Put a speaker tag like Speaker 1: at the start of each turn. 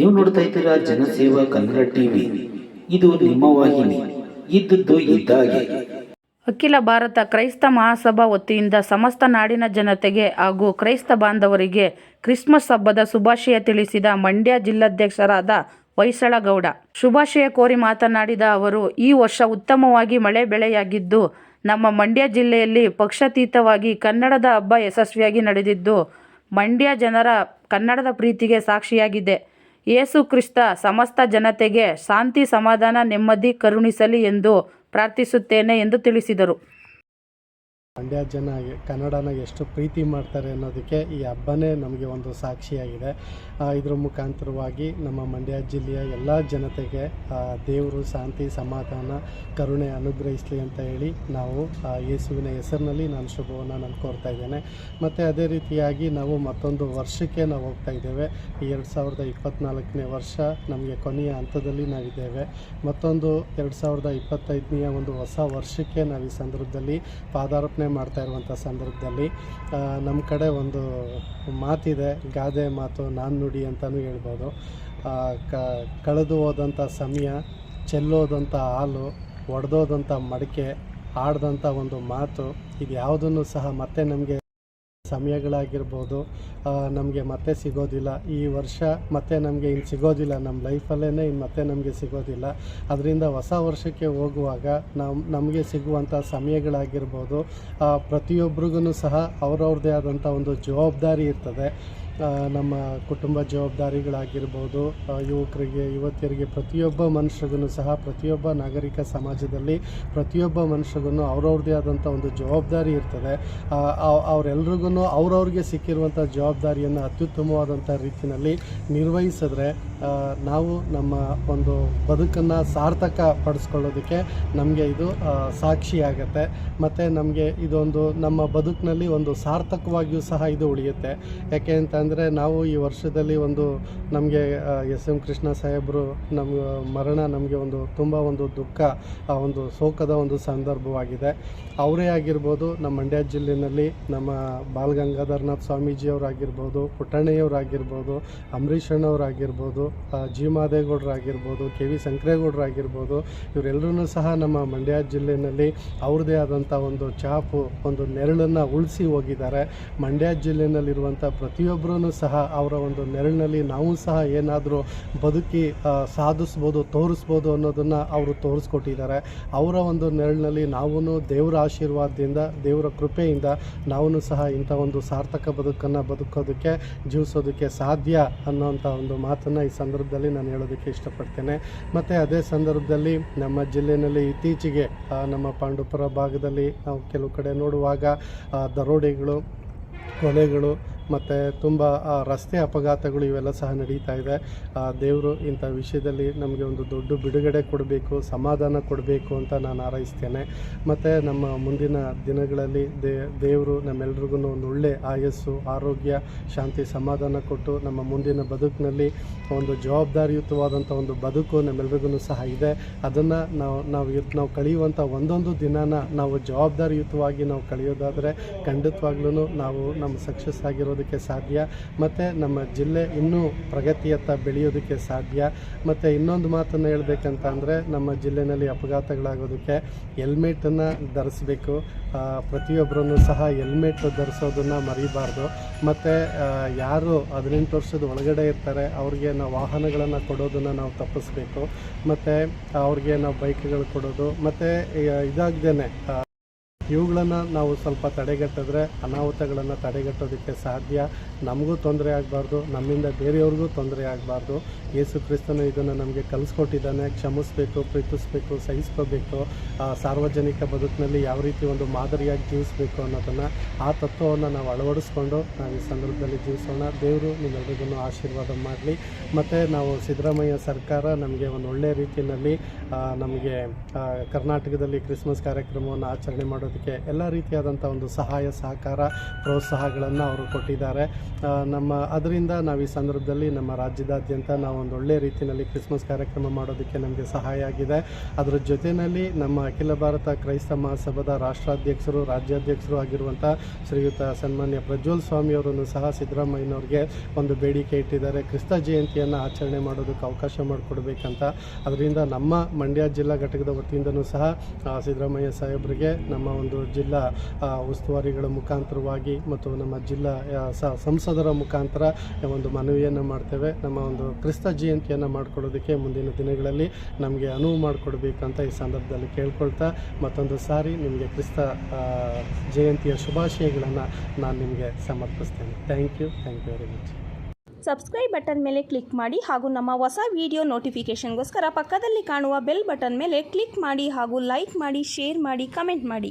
Speaker 1: ನೀವು ನೋಡ್ತಾ ಇದ್ದೀರಾ ಜನಸೇವಾ ಕನ್ನಡ ಟಿವಿ. ಇದು ನಿಮ್ಮ ವಾಹಿನಿ. ಇದ್ದದ್ದು ಇದ್ದಾಗೆ.
Speaker 2: ಅಖಿಲ ಭಾರತ ಕ್ರೈಸ್ತ ಮಹಾಸಭಾ ವತಿಯಿಂದ ಸಮಸ್ತ ನಾಡಿನ ಜನತೆಗೆ ಹಾಗೂ ಕ್ರೈಸ್ತ ಬಾಂಧವರಿಗೆ ಕ್ರಿಸ್ಮಸ್ ಹಬ್ಬದ ಶುಭಾಶಯ ತಿಳಿಸಿದ ಮಂಡ್ಯ ಜಿಲ್ಲಾಧ್ಯಕ್ಷರಾದ ಹೊಯ್ಸಳಗೌಡ. ಶುಭಾಶಯ ಕೋರಿ ಮಾತನಾಡಿದ ಅವರು, ಈ ವರ್ಷ ಉತ್ತಮವಾಗಿ ಮಳೆ ಬೆಳೆಯಾಗಿದ್ದು, ನಮ್ಮ ಮಂಡ್ಯ ಜಿಲ್ಲೆಯಲ್ಲಿ ಪಕ್ಷಾತೀತವಾಗಿ ಕನ್ನಡದ ಹಬ್ಬ ಯಶಸ್ವಿಯಾಗಿ ನಡೆದಿದ್ದು, ಮಂಡ್ಯ ಜನರ ಕನ್ನಡದ ಪ್ರೀತಿಗೆ ಸಾಕ್ಷಿಯಾಗಿದೆ. ಯೇಸು ಕ್ರಿಸ್ತ ಸಮಸ್ತ ಜನತೆಗೆ ಶಾಂತಿ ಸಮಾಧಾನ ನೆಮ್ಮದಿ ಕರುಣಿಸಲಿ ಎಂದು ಪ್ರಾರ್ಥಿಸುತ್ತೇನೆ ಎಂದು ತಿಳಿಸಿದರು.
Speaker 3: ಮಂಡ್ಯ ಜನ ಕನ್ನಡನ ಎಷ್ಟು ಪ್ರೀತಿ ಮಾಡ್ತಾರೆ ಅನ್ನೋದಕ್ಕೆ ಈ ಹಬ್ಬನೇ ನಮಗೆ ಒಂದು ಸಾಕ್ಷಿಯಾಗಿದೆ. ಇದರ ಮುಖಾಂತರವಾಗಿ ನಮ್ಮ ಮಂಡ್ಯ ಜಿಲ್ಲೆಯ ಎಲ್ಲ ಜನತೆಗೆ ದೇವರು, ಶಾಂತಿ, ಸಮಾಧಾನ, ಕರುಣೆ ಅನುಗ್ರಹಿಸಲಿ ಅಂತ ಹೇಳಿ ನಾವು ಯೇಸುವಿನ ಹೆಸರಿನಲ್ಲಿ ನಾನು ಶುಭವನ್ನು ನಾನು ಕೋರ್ತಾ ಇದ್ದೇನೆ. ಮತ್ತು ಅದೇ ರೀತಿಯಾಗಿ ನಾವು ಮತ್ತೊಂದು ವರ್ಷಕ್ಕೆ ನಾವು ಹೋಗ್ತಾ ಇದ್ದೇವೆ. ಎರಡು ಸಾವಿರದ ಇಪ್ಪತ್ತ್ನಾಲ್ಕನೇ ವರ್ಷ ನಮಗೆ ಕೊನೆಯ ಹಂತದಲ್ಲಿ ನಾವಿದ್ದೇವೆ. ಮತ್ತೊಂದು ಎರಡು ಸಾವಿರದ ಇಪ್ಪತ್ತೈದನೆಯ ಒಂದು ಹೊಸ ವರ್ಷಕ್ಕೆ ನಾವು ಈ ಸಂದರ್ಭದಲ್ಲಿ ಪಾದಾರ್ಪಣೆ ಮಾಡ್ತಾ ಇರುವಂಥ ಸಂದರ್ಭದಲ್ಲಿ ನಮ್ಮ ಕಡೆ ಒಂದು ಮಾತಿದೆ, ಗಾದೆ ಮಾತು ನಾನು ನುಡಿ ಅಂತಲೂ ಹೇಳ್ಬೋದು. ಕ, ಕಳೆದು ಹೋದಂಥ ಸಮಯ, ಚೆಲ್ಲೋದಂಥ ಹಾಲು, ಒಡೆದೋದಂಥ ಮಡಿಕೆ, ಆಡ್ದಂಥ ಒಂದು ಮಾತು ಇದು ಯಾವುದನ್ನು ಸಹ ಮತ್ತೆ ನಮಗೆ ಸಮಯಗಳಾಗಿರ್ಬೋದು ನಮಗೆ ಮತ್ತೆ ಸಿಗೋದಿಲ್ಲ. ಈ ವರ್ಷ ಮತ್ತೆ ನಮಗೆ ಇನ್ನು ಸಿಗೋದಿಲ್ಲ. ನಮ್ಮ ಲೈಫಲ್ಲೇ ಇನ್ನು ಮತ್ತೆ ನಮಗೆ ಸಿಗೋದಿಲ್ಲ. ಅದರಿಂದ ಹೊಸ ವರ್ಷಕ್ಕೆ ಹೋಗುವಾಗ ನಮ್ಮ ನಮಗೆ ಸಿಗುವಂಥ ಸಮಯಗಳಾಗಿರ್ಬೋದು ಪ್ರತಿಯೊಬ್ಬರಿಗೂ ಸಹ ಅವ್ರವ್ರದ್ದೇ ಆದಂಥ ಒಂದು ಜವಾಬ್ದಾರಿ ಇರ್ತದೆ. ನಮ್ಮ ಕುಟುಂಬ ಜವಾಬ್ದಾರಿಗಳಾಗಿರ್ಬೋದು ಯುವಕರಿಗೆ, ಯುವತಿಯರಿಗೆ ಪ್ರತಿಯೊಬ್ಬ ಮನುಷ್ಯರಿಗೂ ಸಹ, ಪ್ರತಿಯೊಬ್ಬ ನಾಗರಿಕ ಸಮಾಜದಲ್ಲಿ ಪ್ರತಿಯೊಬ್ಬ ಮನುಷ್ಯರಿಗೂ ಅವ್ರವ್ರದ್ದೇ ಆದಂಥ ಒಂದು ಜವಾಬ್ದಾರಿ ಇರ್ತದೆ. ಅವರೆಲ್ರಿಗೂ ಅವ್ರವ್ರಿಗೆ ಸಿಕ್ಕಿರುವಂಥ ಜವಾಬ್ದಾರಿಯನ್ನು ಅತ್ಯುತ್ತಮವಾದಂಥ ರೀತಿಯಲ್ಲಿ ನಿರ್ವಹಿಸಿದ್ರೆ ನಾವು ನಮ್ಮ ಒಂದು ಬದುಕನ್ನು ಸಾರ್ಥಕ ಪಡಿಸ್ಕೊಳ್ಳೋದಕ್ಕೆ ನಮಗೆ ಇದು ಸಾಕ್ಷಿಯಾಗತ್ತೆ. ಮತ್ತು ನಮಗೆ ಇದೊಂದು ನಮ್ಮ ಬದುಕಿನಲ್ಲಿ ಒಂದು ಸಾರ್ಥಕವಾಗಿಯೂ ಸಹ ಇದು ಉಳಿಯುತ್ತೆ. ಯಾಕೆ ಅಂತಂದರೆ ನಾವು ಈ ವರ್ಷದಲ್ಲಿ ಒಂದು ನಮಗೆ ಎಸ್ ಎಂ ಕೃಷ್ಣ ಸಾಹೇಬರು ನಮ್ಮ ಮರಣ ನಮಗೆ ಒಂದು ತುಂಬ ಒಂದು ದುಃಖ, ಆ ಒಂದು ಶೋಕದ ಒಂದು ಸಂದರ್ಭವಾಗಿದೆ. ಅವರೇ ಆಗಿರ್ಬೋದು ನಮ್ಮ ಮಂಡ್ಯ ಜಿಲ್ಲೆಯಲ್ಲಿ ನಮ್ಮ ಬಾಲ್ ಗಂಗಾಧರನಾಥ್ ಸ್ವಾಮೀಜಿಯವರಾಗಿರ್ಬೋದು, ಪುಟ್ಟಣ್ಣಯ್ಯವರಾಗಿರ್ಬೋದು ಅಂಬರೀಷಣ್ಣವರಾಗಿರ್ಬೋದು ಜಿ ಮಾದೇಗೌಡರಾಗಿರ್ಬೋದು, ಕೆ ವಿ ಶಂಕರೇಗೌಡರಾಗಿರ್ಬೋದು ಇವರೆಲ್ಲರೂ ಸಹ ನಮ್ಮ ಮಂಡ್ಯ ಜಿಲ್ಲೆಯಲ್ಲಿ ಅವ್ರದ್ದೇ ಆದಂಥ ಒಂದು ಚಾಪು, ಒಂದು ನೆರಳನ್ನು ಉಳಿಸಿ ಹೋಗಿದ್ದಾರೆ. ಮಂಡ್ಯ ಜಿಲ್ಲೆಯಲ್ಲಿರುವಂಥ ಪ್ರತಿಯೊಬ್ಬರೂ ಸಹ ಅವರ ಒಂದು ನೆರಳಿನಲ್ಲಿ ನಾವು ಸಹ ಏನಾದರೂ ಬದುಕಿ ಸಾಧಿಸ್ಬೋದು, ತೋರಿಸ್ಬೋದು ಅನ್ನೋದನ್ನು ಅವರು ತೋರಿಸ್ಕೊಟ್ಟಿದ್ದಾರೆ. ಅವರ ಒಂದು ನೆರಳಿನಲ್ಲಿ ನಾವೂ ದೇವರ ಆಶೀರ್ವಾದದಿಂದ, ದೇವರ ಕೃಪೆಯಿಂದ ನಾವೂ ಸಹ ಇಂಥ ಒಂದು ಸಾರ್ಥಕ ಬದುಕನ್ನು ಬದುಕೋದಕ್ಕೆ, ಜೀವಿಸೋದಕ್ಕೆ ಸಾಧ್ಯ ಅನ್ನೋಂಥ ಒಂದು ಮಾತನ್ನು ಈ ಸಂದರ್ಭದಲ್ಲಿ ನಾನು ಹೇಳೋದಕ್ಕೆ ಇಷ್ಟಪಡ್ತೇನೆ. ಮತ್ತು ಅದೇ ಸಂದರ್ಭದಲ್ಲಿ ನಮ್ಮ ಜಿಲ್ಲೆಯಲ್ಲಿ ಇತ್ತೀಚೆಗೆ ನಮ್ಮ ಪಾಂಡುಪುರ ಭಾಗದಲ್ಲಿ ನಾವು ಕೆಲವು ಕಡೆ ನೋಡುವಾಗ ದರೋಡೆಗಳು, ಕೊಲೆಗಳು ಮತ್ತು ತುಂಬ ರಸ್ತೆ ಅಪಘಾತಗಳು ಇವೆಲ್ಲ ಸಹ ನಡೀತಾ ಇದೆ. ದೇವರು ಇಂಥ ವಿಷಯದಲ್ಲಿ ನಮಗೆ ಒಂದು ದೊಡ್ಡ ಬಿಡುಗಡೆ ಕೊಡಬೇಕು, ಸಮಾಧಾನ ಕೊಡಬೇಕು ಅಂತ ನಾನು ಹಾರೈಸ್ತೇನೆ. ಮತ್ತು ನಮ್ಮ ಮುಂದಿನ ದಿನಗಳಲ್ಲಿ ದೇ, ದೇವರು ನಮ್ಮೆಲ್ರಿಗೂ ಒಂದು ಒಳ್ಳೆ ಆಯಸ್ಸು, ಆರೋಗ್ಯ, ಶಾಂತಿ, ಸಮಾಧಾನ ಕೊಟ್ಟು ನಮ್ಮ ಮುಂದಿನ ಬದುಕಿನಲ್ಲಿ ಒಂದು ಜವಾಬ್ದಾರಿಯುತವಾದಂಥ ಒಂದು ಬದುಕು ನಮ್ಮೆಲ್ರಿಗೂ ಸಹ ಇದೆ. ಅದನ್ನು ನಾವು ನಾವು ನಾವು ಕಳೆಯುವಂಥ ಒಂದೊಂದು ದಿನಾನ ನಾವು ಜವಾಬ್ದಾರಿಯುತವಾಗಿ ನಾವು ಕಳೆಯೋದಾದರೆ ಖಂಡಿತವಾಗ್ಲೂ ನಾವು ನಮ್ಮ ಸಕ್ಸಸ್ ಆಗಿರೋದಕ್ಕೆ ಸಾಧ್ಯ, ಮತ್ತು ನಮ್ಮ ಜಿಲ್ಲೆ ಇನ್ನೂ ಪ್ರಗತಿಯತ್ತ ಬೆಳೆಯೋದಕ್ಕೆ ಸಾಧ್ಯ. ಮತ್ತು ಇನ್ನೊಂದು ಮಾತನ್ನು ಹೇಳಬೇಕಂತ ಅಂದರೆ, ನಮ್ಮ ಜಿಲ್ಲೆಯಲ್ಲಿ ಅಪಘಾತಗಳಾಗೋದಕ್ಕೆ ಹೆಲ್ಮೆಟನ್ನು ಧರಿಸ್ಬೇಕು. ಪ್ರತಿಯೊಬ್ಬರೂ ಸಹ ಹೆಲ್ಮೆಟ್ ಧರಿಸೋದನ್ನು ಮರಿಬಾರ್ದು. ಮತ್ತು ಯಾರು ಹದಿನೆಂಟು ವರ್ಷದ ಒಳಗಡೆ ಇರ್ತಾರೆ, ಅವ್ರಿಗೆ ನಾವು ವಾಹನಗಳನ್ನು ಕೊಡೋದನ್ನು ನಾವು ತಪ್ಪಿಸ್ಬೇಕು. ಮತ್ತು, ಅವ್ರಿಗೆ ನಾವು ಬೈಕ್ಗಳು ಕೊಡೋದು. ಮತ್ತು ಇದಾಗ್ದೇ ಇವುಗಳನ್ನು ನಾವು ಸ್ವಲ್ಪ ತಡೆಗಟ್ಟಿದ್ರೆ, ಅನಾಹುತಗಳನ್ನು ತಡೆಗಟ್ಟೋದಕ್ಕೆ ಸಾಧ್ಯ. ನಮಗೂ ತೊಂದರೆ ಆಗಬಾರ್ದು, ನಮ್ಮಿಂದ ಬೇರೆಯವ್ರಿಗೂ ತೊಂದರೆ ಆಗಬಾರ್ದು. ಯೇಸು ಕ್ರಿಸ್ತನು ಇದನ್ನು ನಮಗೆ ಕಲಿಸ್ಕೊಟ್ಟಿದ್ದಾನೆ. ಕ್ಷಮಿಸಬೇಕು, ಪ್ರೀತಿಸಬೇಕು, ಸಹಿಸ್ಕೋಬೇಕು. ಸಾರ್ವಜನಿಕ ಬದುಕಿನಲ್ಲಿ ಯಾವ ರೀತಿ ಒಂದು ಮಾದರಿಯಾಗಿ ಜೀವಿಸಬೇಕು ಅನ್ನೋದನ್ನು ಆ ತತ್ವವನ್ನು ನಾವು ಅಳವಡಿಸ್ಕೊಂಡು ನಾವು ಈ ಸಂದರ್ಭದಲ್ಲಿ ಜೀವಿಸೋಣ. ದೇವರು ನಿಮ್ಮೆಲ್ಲರಿಗೂ ಆಶೀರ್ವಾದ ಮಾಡಲಿ. ಮತ್ತು ನಾವು ಸಿದ್ದರಾಮಯ್ಯ ಸರ್ಕಾರ ನಮಗೆ ಒಂದು ಒಳ್ಳೆಯ ರೀತಿಯಲ್ಲಿ ನಮಗೆ ಕರ್ನಾಟಕದಲ್ಲಿ ಕ್ರಿಸ್ಮಸ್ ಕಾರ್ಯಕ್ರಮವನ್ನು ಆಚರಣೆ ಮಾಡೋದಕ್ಕೆ ಮಾಡೋದಕ್ಕೆ ಎಲ್ಲ ರೀತಿಯಾದಂಥ ಒಂದು ಸಹಾಯ, ಸಹಕಾರ, ಪ್ರೋತ್ಸಾಹಗಳನ್ನು ಅವರು ಕೊಟ್ಟಿದ್ದಾರೆ. ನಮ್ಮ, ಅದರಿಂದ ನಾವು ಈ ಸಂದರ್ಭದಲ್ಲಿ ನಮ್ಮ ರಾಜ್ಯದಾದ್ಯಂತ ನಾವು ಒಂದು ಒಳ್ಳೆಯ ರೀತಿಯಲ್ಲಿ ಕ್ರಿಸ್ಮಸ್ ಕಾರ್ಯಕ್ರಮ ಮಾಡೋದಕ್ಕೆ ನಮಗೆ ಸಹಾಯ ಆಗಿದೆ. ಅದರ ಜೊತೆಯಲ್ಲಿ ನಮ್ಮ ಅಖಿಲ ಭಾರತ ಕ್ರೈಸ್ತ ಮಹಾಸಭಾದ ರಾಷ್ಟ್ರಾಧ್ಯಕ್ಷರು, ರಾಜ್ಯಾಧ್ಯಕ್ಷರು ಆಗಿರುವಂಥ ಶ್ರೀಯುತ ಸನ್ಮಾನ್ಯ ಪ್ರಜ್ವಲ್ ಸ್ವಾಮಿಯವರನ್ನು ಸಹ ಸಿದ್ದರಾಮಯ್ಯನವ್ರಿಗೆ ಒಂದು ಬೇಡಿಕೆ ಇಟ್ಟಿದ್ದಾರೆ. ಕ್ರಿಸ್ತ ಜಯಂತಿಯನ್ನು ಆಚರಣೆ ಮಾಡೋದಕ್ಕೆ ಅವಕಾಶ ಮಾಡಿಕೊಡ್ಬೇಕಂತ. ಅದರಿಂದ ನಮ್ಮ ಮಂಡ್ಯ ಜಿಲ್ಲಾ ಘಟಕದ ವತಿಯಿಂದನೂ ಸಹ ಸಿದ್ದರಾಮಯ್ಯ ಸಾಹೇಬರಿಗೆ ನಮ್ಮ ಒಂದು ಜಿಲ್ಲಾ ಆ, ಉಸ್ತುವಾರಿಗಳ ಮುಖಾಂತರವಾಗಿ ಮತ್ತು ನಮ್ಮ ಜಿಲ್ಲಾ ಸಂಸದರ ಮುಖಾಂತರ ಒಂದು ಮನವಿಯನ್ನು ಮಾಡ್ತೇವೆ. ನಮ್ಮ ಒಂದು ಕ್ರಿಸ್ತ ಜಯಂತಿಯನ್ನು ಮಾಡಿಕೊಡೋದಕ್ಕೆ ಮುಂದಿನ ದಿನಗಳಲ್ಲಿ ನಮಗೆ ಅನುವು ಮಾಡಿಕೊಡ್ಬೇಕಂತ ಈ ಸಂದರ್ಭದಲ್ಲಿ ಕೇಳ್ಕೊಳ್ತಾ ಮತ್ತೊಂದು ಸಾರಿ ನಿಮಗೆ ಕ್ರಿಸ್ತ ಜಯಂತಿಯ ಶುಭಾಶಯಗಳನ್ನು ನಾನು ನಿಮಗೆ ಸಮರ್ಪಿಸ್ತೇನೆ. Thank you thank you very much
Speaker 4: subscribe button ಮೇಲೆ ಕ್ಲಿಕ್ ಮಾಡಿ ಹಾಗೂ ನಮ್ಮ ಹೊಸ ವಿಡಿಯೋ ನೋಟಿಫಿಕೇಷನ್ಗೋಸ್ಕರ ಪಕ್ಕದಲ್ಲಿ ಕಾಣುವ ಬೆಲ್ ಬಟನ್ ಮೇಲೆ ಕ್ಲಿಕ್ ಮಾಡಿ ಹಾಗೂ ಲೈಕ್ ಮಾಡಿ ಶೇರ್ ಮಾಡಿ ಕಮೆಂಟ್ ಮಾಡಿ.